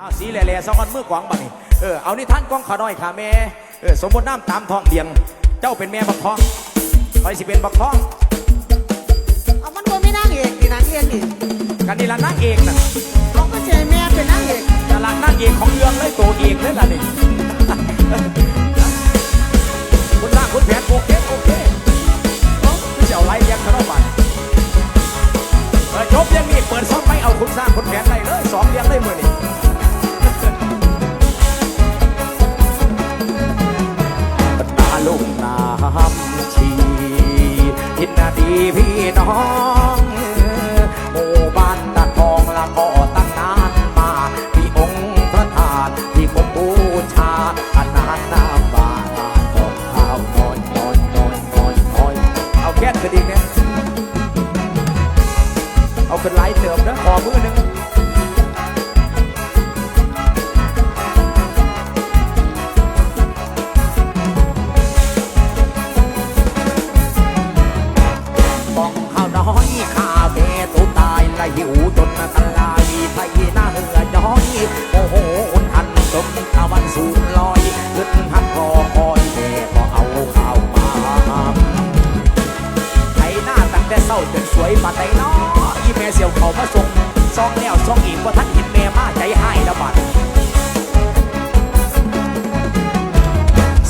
อ้าวสีแหล่ๆสะออนมือกวางบังนี่เออเอานี่ท่านกองขาน้อยขาแม่เออสมมติน้ำตามท้องเดียง เจ้าเป็นแม่บักทองไปสิเป็นบักทองเอามันบ่มีนางเอกนี่นางเอกนี่กันนี่ละนางเอกน่ะเขาก็ใจแม่เป็นนางเอกกำลังนางเอกของเรื่องเลยตัวเอกเลยล่ะนี่ คุณสร้างคุณแผนโอเคโอเคเอ้าคือจะเอาไล่เลี้ยงเขาบ้านเออจบเรื่องนี้เปิดซ่องไม่ พี่น้องหมู่บ้านตะทองละก็ตั้งนานมามีองค์พระธาตุที่ผมบูชาขนาดน้ำบาดาลของข้าวน้อยน้อยน้อยน้อยน้อยเอาแค่ขึ้นอีกเนี่ยเอาเป็นไลท์เติมนะขอมือหนึ่ง ยปัดไดน้ออีแม่เสียวเขามาส่งซองแล้วซองอีกว่าท่านเห็นแม่มาใจหายละบัด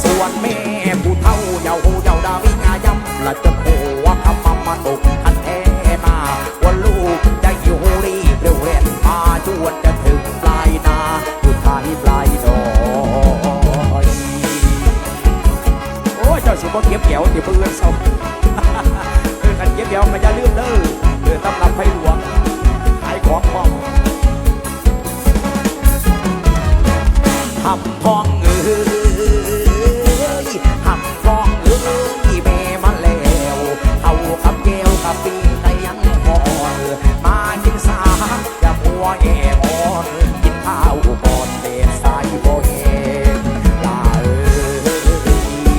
ส่วนแม่ผู้เฒ่าเยาวเยาดาวิงายำละจะโคว่าคำมามาตกคันแท้มาว่าลูกจะอยู่รีเร็วเร่นมาจวนจะถึงปลายนาสุดท้ายปลายดอยโอ้ยเจ้าสิบ่เก็บเกี่ยวที่เพื่อนเศร้าเออกันเก็บเกี่ยวก็อย่าลืมเด้อ ทำทองเอ้ยทำทองเอ้ยแม่มาแล้วเอากับแก้วกับปีแต่ยังพอนมากินสาอย่ามัวแอบอ่อนกินข้าวก่อนเด็ดสายบ่เห็นลาเอ้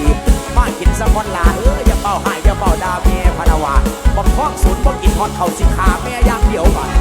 ยมากินสะพอนลาเอ้ยอย่าเป่าหายอย่าเป่าดาแม่พนาวาบอกท้องศูนย์บอกกินฮอดเขาสิขาแม่อย่างเดียวบัด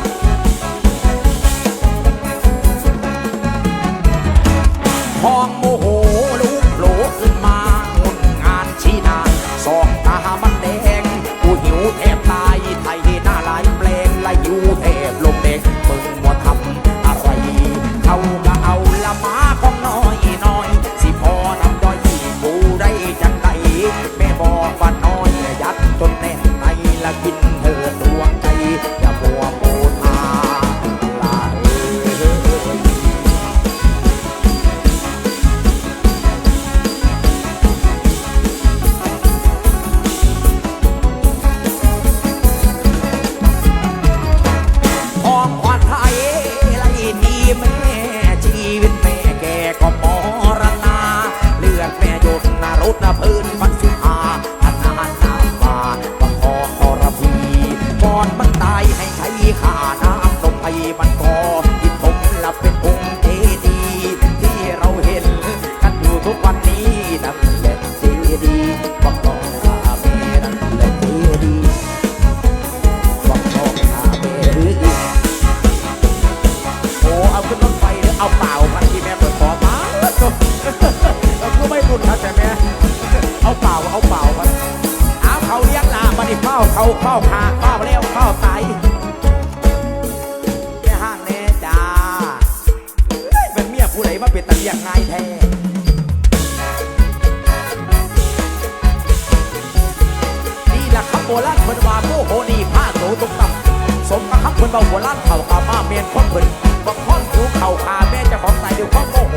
คำเพิ่นว่าโบรานเข่าขามาเมียนคนเพิ่นบักท่อนสูเข่าขาแม่เจ้าของสายด้วยความโมโห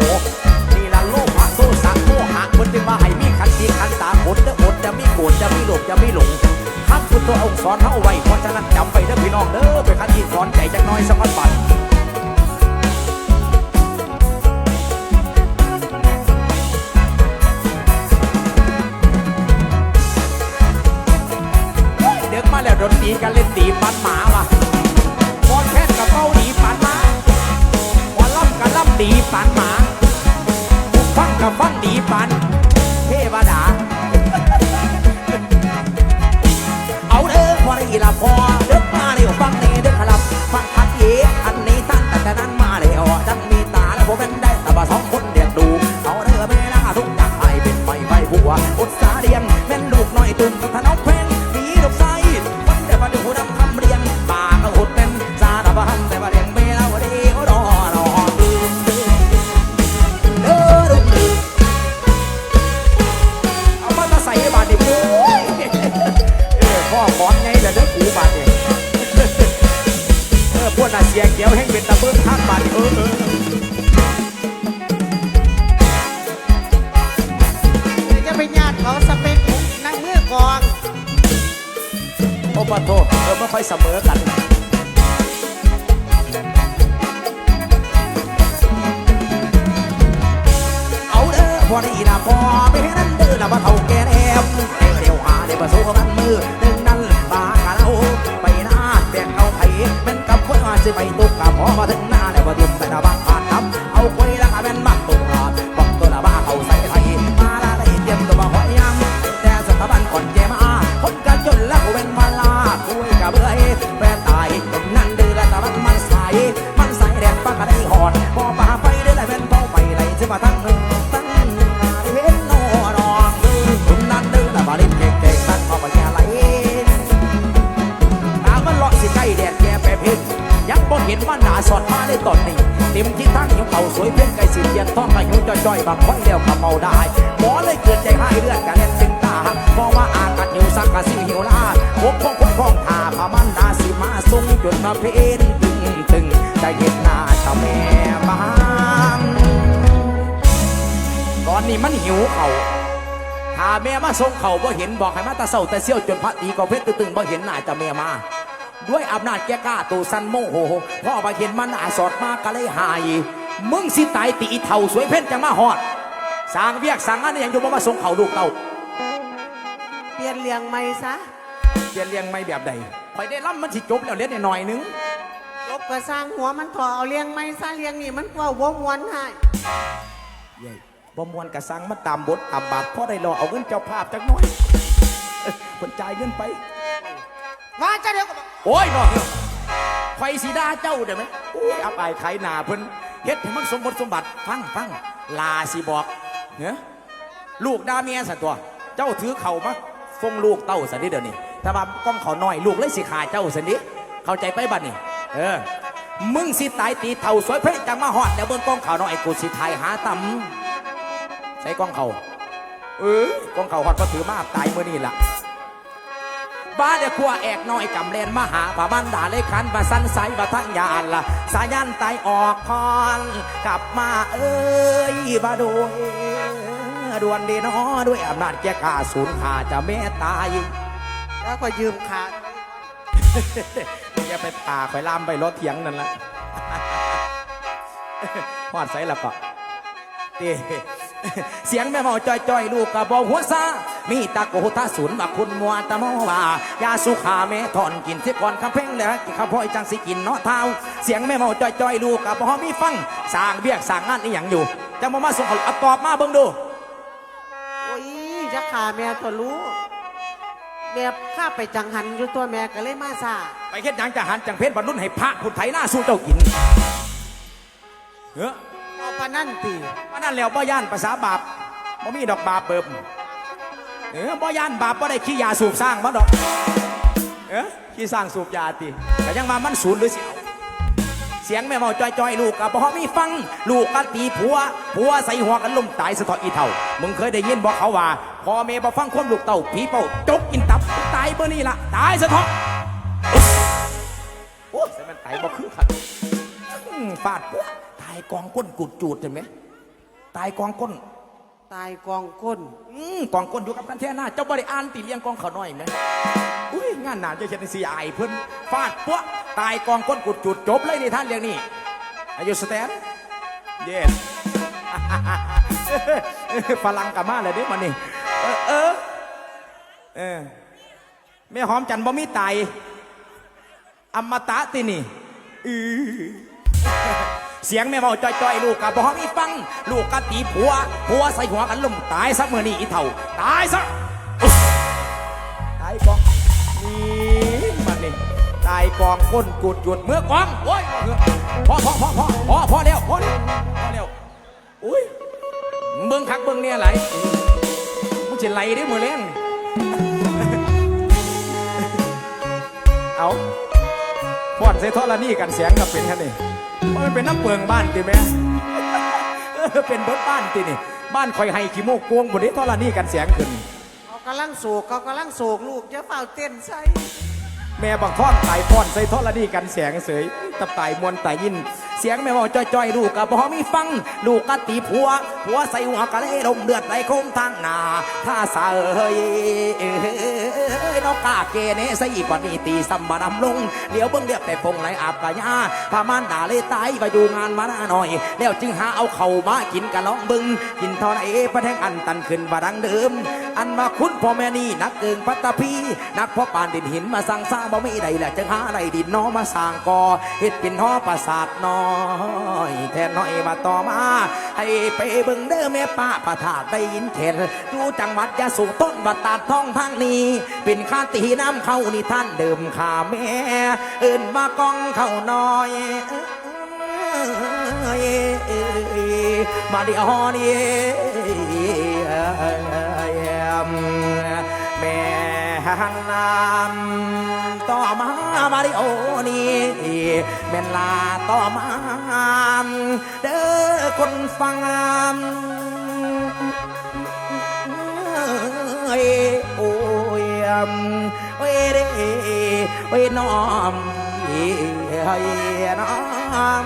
นี่ละโลภะโทสะโมหะคนจึงมาให้มีขันตีขันตาอดเด้ออดจะมีโกรธจะมีหลบจะมีหลงคำพุทธองค์สอนเท่าไว้เพราะฉะนั้นจำไปเด้อพี่น้องเด้อไปขันตีสอนใจจักน้อยสักวันบัด กูบาดเนี่ยเออพวกน่ะเสียเกียวแห้งเป็นตะเบิ้งข้างบาดเออเออจะไปญาติเขาสเปกขอนั่งเมื่อกองโอ้ปะโทเออไม่ค่อยเสมอกันพอได้อีนะพอไม่ให้นั่นเดินมาเท่าแกแอมเดี๋ยวหาเดี๋ยวมาสู้ บางค่อยเดียวกับเมาได้หมอเลยเกิดใจให้เลือดกันเล่นจึงตามองว่าอากาศหิวสักกะสิหิวลาพวกพวกพวกพ้องทาพามันดาสิมาทรงจนมาเพนตึงตึงใจเห็นหน้าชาวแม่บางตอนนี้มันหิวเข่าถ้าแม่มาส่งเขาบ่เห็นบอกให้มาตาเศร้าแต่เสี้ยวจนพระตีก็เพชรตึงๆบ่เห็นหน้าจะแม่มาด้วยอำนาจแกกล้าตูสันโมโหพ่อมาเห็นมันหน้าสอดมากก็เลยหาย มึงสิตายตีเท่าสวยเพ่นจังมาหอดสร้างเวียกสร้างงานอหย่างอยู่บ่มาส่งเขาลูกเต้าเปลี่ยนเลี้ยงใหม่ซะเรียนเลี้ยงไม่แบบใดคอยได้ล่ำมันสิจบแล้วเล่นหน่อยๆนึงจบก็สร้างหัวมันถอเอาเลี้ยงใหม่ซะเลี้ยงนี่มันว่าวัวมวนให้เย้บ่มวนกระสังมาตามบทตามบาทพ่อได้รอเอาเงินเจ้าภาพจักหน่อยเอ้ยคนจ่ายเงินไปว่าจะเดี๋ยวก็บอกโอ้ยนอกเนี่ยไฟสีดาเจ้าเดี๋ยวไหมโอ้ยอับอายไขหนาเพิ่น เฮ็ดให้มันสมบทสมบัติฟังฟังลาสิบอกเนี่ยลูกดาเมียสัตัว เจ้าถือเข่ามาฟงลูกเต้าสันนิเดี๋ยวนี้ถ้าว่ากล้องเขาน้อยลูกเลยสิขาเจ้าสันนิเข้าใจไปบัดนี่เออมึงสิตายตีเท่าสวยเพชรจังมาหอดแล้วเบิ่งกล้องเขาน้อยกูสิทายหาตำใส่กล้องเขาเออกล้องเขาหอดก็ถือมาตายเมื่อนี่ล่ะ บ้าเดียขัวแอกน้อยกำเลนมาหาป่าบ้านด่าเลยคันบาสันใสบาทั้งยานละสายันไตออกคอนกลับมาเอ้ยบาโดยดวนเดนอด้วยอำนาจแก่ข้าศูนย์ขาจะแม่ตายแล้วก็ยืมขาดอย่าไปตาไปล่ามไปรถเถียงนั่นละหอดใส่ละก็เต้เสียงแม่เมาจ้อยๆลูกกระบอกหัวซา มีตะโกตาศูนย์บักคุณมัวตะมอว่ายาสุขาแม่ถอนกินเสียก่อนคำเพ่งแล้วกินข้าวพ่อยจังสิกินเนาะเท้าเสียงแม่เมาจ้อยๆลูกกระบอกมีฟังสร้างเบียกสร้างงานอีหยังอยู่จะมามาส่งเขาเอาตอบมาเบิ่งดูโอ้ยจะขาแม่ตัวรู้แม่ข้าไปจังหันอยู่ตัวแม่ก็เลยมาซาไปเฮ็ดหยังจะหันจังเพชรบรรลุนให้พระผุดไถหน้าสู้เจ้ากินเฮ้อเอาปานนั่นตีว่านั่นแล้วบ่ย่านภาษาบาปบ่มีดอกบาปเปิบ เออบ่ย่านบาปบ่ได้ขี้ยาสูบสร้างบ่ดอก เออขี้สร้างสูบยาติแต่ยังมามันศูนย์หรือเสิเอาเสียงแม่เมาจ้อยๆลูกกับบ่อมีฟัง ลูกก็ตีผัวผัวใส่หัวกันลุ่มตายสะทาะอีเท่า มึงเคยได้ยินบอกเขาว่าพ่อแม่บ่ฟังความลูกเต้าผีเป้าจกกินตับตายเบอร์นี่ละตายสะทาะโอ้ยแต่มันตายบ่คือขันฟาดปุ๊บตายกองก้นกุดจูดเห็นไหมตายกองก้น ตายกองก้นอืมกองก้นอยู่กับกันแท่หน้าเจ้าบริอ่านตีเลี้ยงกองเขาน้อยไหมอุ้ยงานหนานจะเห็นสีอายเพิ่นฟาดปุ๊บตายกองก้นกุดจุดจบเลยนี่ท่านเรียงนี่อายุสแตนเย็นพลังกับมาเลยเด้มานี่เออเออเออแม่หอมจันบ่มีไตอมตะตินี่อือ เสียงแม่เมาจ้อยๆ ลูกกับบ่มีฟัง ลูกกะตีผัวผัวใส่หัวกันลุ่มตายซะเมื่อนี้อีเท่า ตายซะตายกองนี่มันนี่ตายกองก้นกุดหยุดเมื่อกองโอ้ยพอพอพอพอพอพอแล้วพอแล้วพอแล้วอุ้ยเบิ่งคักเบิ่งเนี่ยไหลมึงจะไหลได้มือแรงเอาพอดใส่ท่อละนี่กันเสียงกับเป็นกันนี่ ว่ามันเป็นน้ำเปิงบ้านติแม่เออเป็นเบิดบ้านตินี่ บ้านคอยให้ขี้โมกกวงบนนี้ท่อละนี่กันเสียงขึ้น เขากำลังโศกเขากำลังโศกลูกอย่าเฝ้าเต้นใส่แม่บางท่อนตายท่อนใส่ท่อละนี่กันเสียงเสยตะตายมวนตายยิน เสียงแม่บอกจ้อยๆลูกกะบ่มีฟัง ลูกกะตีผัวผัวใส่หัวกะเลยลมเลือดไหลคมทางหน้าถ้าสาเอ้ยน้องกาเกเนใส่อีกว่านี้ตีสัมบานำลงเดี๋ยวเบิ่งเรียบแต่พงไหลอาบกะยาพามานด่าเลยตายไปอยู่งานมาหน้าหน่อย แล้วจึงหาเอาเข่ามากินกะลองบึงกินเท่าไหนประแทงอันตันขึ้นบาดังเดิมอันมาคุณพ่อแม่นี่นักเกิงพัตตพีนักพ่อปานดินหินมาสร้างสร้างบ่ไม่ใดแหละจึงหาอะไรดินน้อมาสร้างก่อเฮ็ดเป็นท่อประสาทน้อยแทนน้อยมาต่อมา ให้ไปเบิ่งเด้อแม่ป้าประทาได้ยินเข็นดูจังหวัดยะโสต้นบัดตาดท้องทางนี้ เป็นข้าตีน้ำเข้านี่ท่านเดิมขาแม่เอิ่นว่ากองเข้าน้อยมาดิออนี่ แม่หันนามต่อมามาดิโอนี่แม่นลาต่อมาเด้อคนฟังเอ้ยโอ้ยโอ้ยเด้โอ้ยน้อมเอ้ยน้อม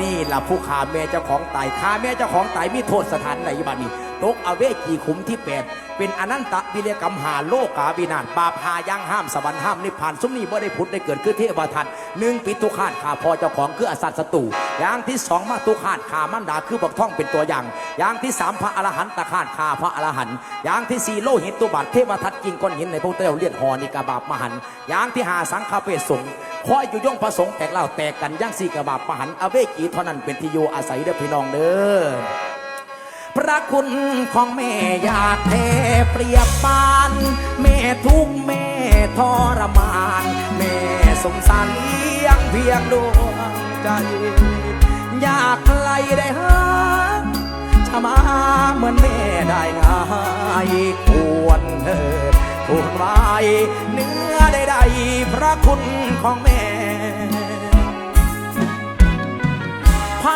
นี่ล่ะผู้ขาแม่เจ้าของตายขาแม่เจ้าของตายมีโทษสถานไหนบ้านี้ ตกอเวจีขุมที่แปดเป็นอนันตวิเลกรรมหาโลกาวินานบาปหายังห้ามสวรรค์ห้ามนิพพานซุ้มนี้บ่ได้พุทธได้เกิดขึ้นเทวทัตหนึ่งปิตุคาตขาพอเจ้าของคืออสัตว์ศัตรูอย่างที่สองมาตุคาตขามันดาคือบักท่องเป็นตัวอย่าง อย่างที่สามพระอรหันตคาตขาพระอรหันต์อย่างที่สี่โลหิตตุบัตเทวทัตกินก้อนหินในพวกเต้าเลียดหอนิกาบาปมหันอย่างที่หาสังฆาเปสงคอยอยู่ย่องพระสงฆ์แตกเล่าแตกกันย่างสี่กระบาบมหันอเวกีเท่านั้นเป็นที่อยู่อาศัยเด้อพี่น้องเด้อ พระคุณของแม่ยากเทเปรียบปาน แม่ทุกแม่ทรมาน แม่สงสารเลี้ยงเพียงดวงใจอยากไกลได้หาจะมาเหมือนแม่ได้ง่ายควรเถิดทูลไว้เนื้อใดๆพระคุณของแม่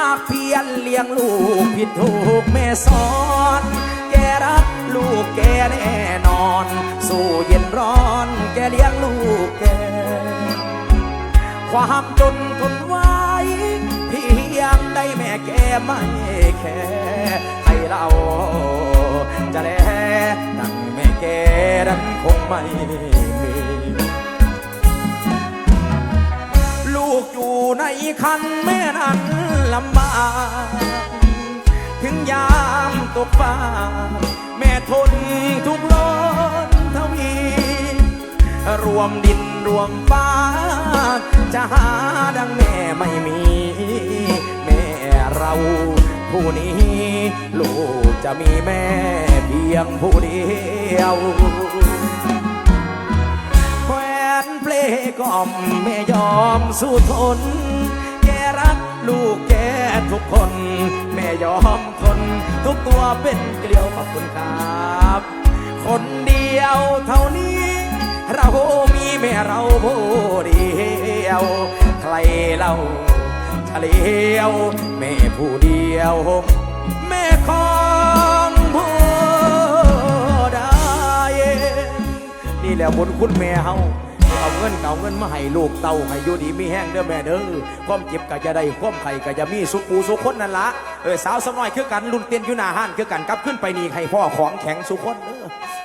าคเพียรเลี้ยงลูกผิดถูกแม่สอน แกรักลูกแกแน่นอน สู้เย็นร้อน แกเลี้ยงลูกแก ความจนทนไว้เพียงได้แม่แกไม่แค่ให้เราจะแลดังแม่แกนั้นคงไม่มี อยู่ในคันแม่นั้นลำบากถึงยามตกฟ้า แม่ทนทุกข์ร้อนทวี รวมดินรวมฟ้า จะหาดังแม่ไม่มี แม่เราผู้นี้ ลูกจะมีแม่เพียงผู้เดียว กล่อมแม่ยอมสู้ทน แกรักลูกแกทุกคน แม่ยอมทน ทุกตัวเป็นเกลียวขอบคุณครับ คนเดียวเท่านี้ เรามีแม่เราผู้เดียว ใครเราเลียว แม่ผู้เดียว แม่ของผู้ใดนี่แหละบุญคุณแม่เฮา เงินเก่าเงินมาให้ลูกเต่าให้อยู่ดีมีแห้งเด้อแม่เด้อความเจ็บก็จะได้ความไข่ก็จะมีสุขปูสุขคนนั่นละเออสาวสน้อยคือกันรุ่นเตียนอยู่หน้าห้านคือกันกลับขึ้นไปนี่ให้พ่อของแข็งสุขคนเด้อ